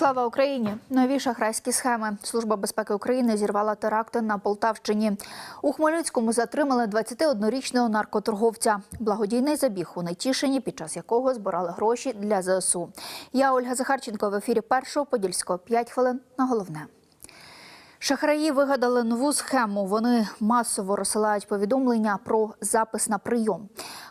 Слава Україні! Нові шахрайські схеми. Служба безпеки України зірвала теракти на Полтавщині. У Хмельницькому затримали 21-річного наркоторговця. Благодійний забіг у Нетішині, під час якого збирали гроші для ЗСУ. Я Ольга Захарченко в ефірі першого подільського 5 хвилин на головне. Шахраї вигадали нову схему. Вони масово розсилають повідомлення про запис на прийом.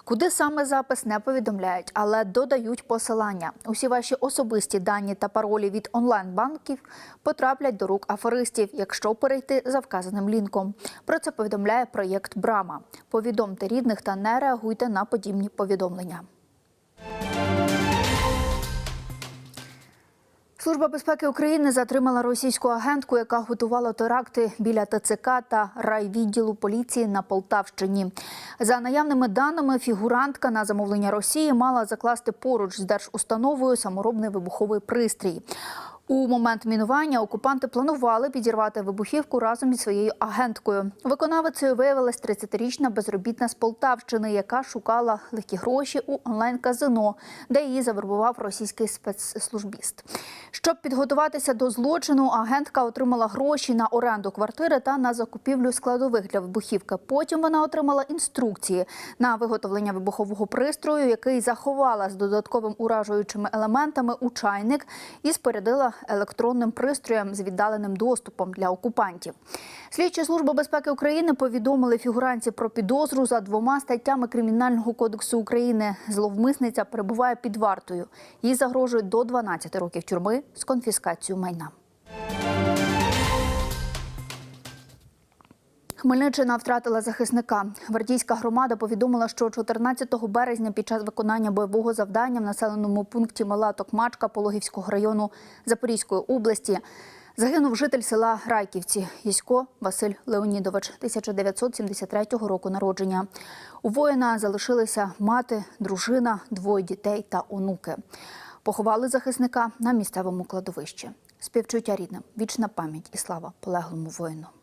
Куди саме запис не повідомляють, але додають посилання. Усі ваші особисті дані та паролі від онлайн-банків потраплять до рук аферистів, якщо перейти за вказаним лінком. Про це повідомляє проєкт Брама. Повідомте рідних та не реагуйте на подібні повідомлення. Служба безпеки України затримала російську агентку, яка готувала теракти біля ТЦК та райвідділу поліції на Полтавщині. За наявними даними, фігурантка на замовлення Росії мала закласти поруч з держустановою саморобний вибуховий пристрій. У момент мінування окупанти планували підірвати вибухівку разом із своєю агенткою. Виконавицею виявилась 30-річна безробітна з Полтавщини, яка шукала легкі гроші у онлайн-казино, де її завербував російський спецслужбіст. Щоб підготуватися до злочину, агентка отримала гроші на оренду квартири та на закупівлю складових для вибухівки. Потім вона отримала інструкції на виготовлення вибухового пристрою, який заховала з додатковим уражуючими елементами у чайник і спорядила електронним пристроєм з віддаленим доступом для окупантів. Слідчі служби безпеки України повідомили фігуранці про підозру за двома статтями Кримінального кодексу України. Зловмисниця перебуває під вартою. Їй загрожують до 12 років тюрми з конфіскацією майна. Хмельниччина втратила захисника. Гвардійська громада повідомила, що 14 березня під час виконання бойового завдання в населеному пункті Мала Токмачка Пологівського району Запорізької області загинув житель села Райківці Ясько Василь Леонідович, 1973 року народження. У воїна залишилися мати, дружина, двоє дітей та онуки. Поховали захисника на місцевому кладовищі. Співчуття рідним, вічна пам'ять і слава полеглому воїну.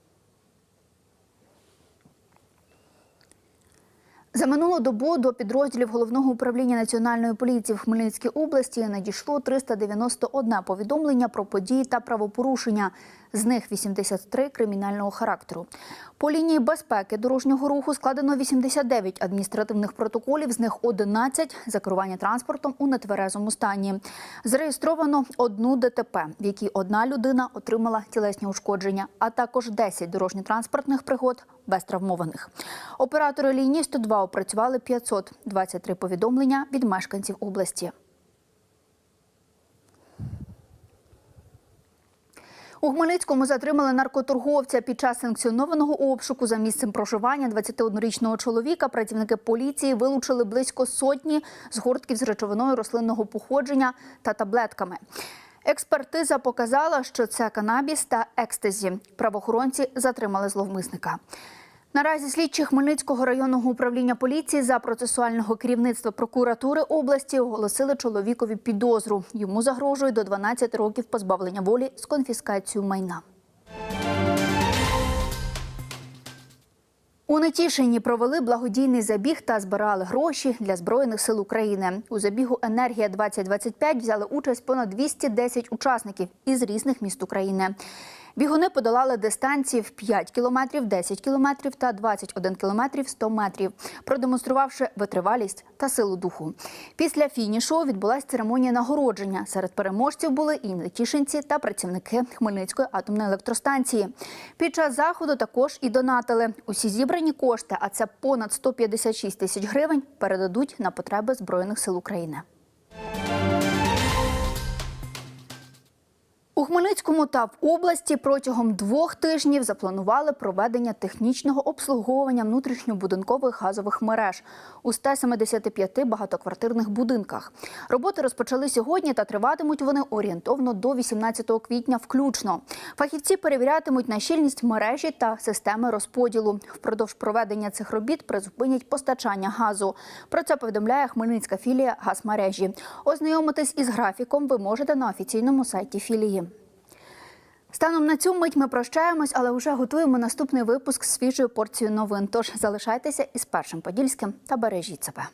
За минулу добу до підрозділів головного управління національної поліції в Хмельницькій області надійшло 391 повідомлення про події та правопорушення. З них 83 кримінального характеру. По лінії безпеки дорожнього руху складено 89 адміністративних протоколів, з них 11 за керування транспортом у нетверезому стані. Зареєстровано одну ДТП, в якій одна людина отримала тілесні ушкодження, а також 10 дорожньо-транспортних пригод без травмованих. Оператори лінії 102 опрацювали 523 повідомлення від мешканців області. У Хмельницькому затримали наркоторговця під час санкціонованого обшуку за місцем проживання 21-річного чоловіка. Працівники поліції вилучили близько сотні згортків з речовиною рослинного походження та таблетками. Експертиза показала, що це канабіс та екстезі. Правоохоронці затримали зловмисника. Наразі слідчі Хмельницького районного управління поліції за процесуального керівництва прокуратури області оголосили чоловікові підозру. Йому загрожує до 12 років позбавлення волі з конфіскацією майна. У Нетішині провели благодійний забіг та збирали гроші для збройних сил України. У забігу Енергія 2025 взяли участь понад 210 учасників із різних міст України. Бігуни подолали дистанції в 5 кілометрів, 10 кілометрів та 21 кілометрів 100 метрів, продемонструвавши витривалість та силу духу. Після фінішу відбулася церемонія нагородження. Серед переможців були і нетішинці та працівники Хмельницької атомної електростанції. Під час заходу також і донатили. Усі зібрані кошти, а це понад 156 тисяч гривень, передадуть на потреби Збройних сил України. У Хмельницькому та в області протягом двох тижнів запланували проведення технічного обслуговування внутрішньобудинкових газових мереж у 175 багатоквартирних будинках. Роботи розпочали сьогодні та триватимуть вони орієнтовно до 18 квітня включно. Фахівці перевірятимуть на щільність мережі та системи розподілу. Впродовж проведення цих робіт призупинять постачання газу. Про це повідомляє Хмельницька філія газмережі. Ознайомитись із графіком ви можете на офіційному сайті філії. Станом на цю мить ми прощаємось, але вже готуємо наступний випуск з свіжою порцією новин. Тож залишайтеся із першим подільським та бережіть себе.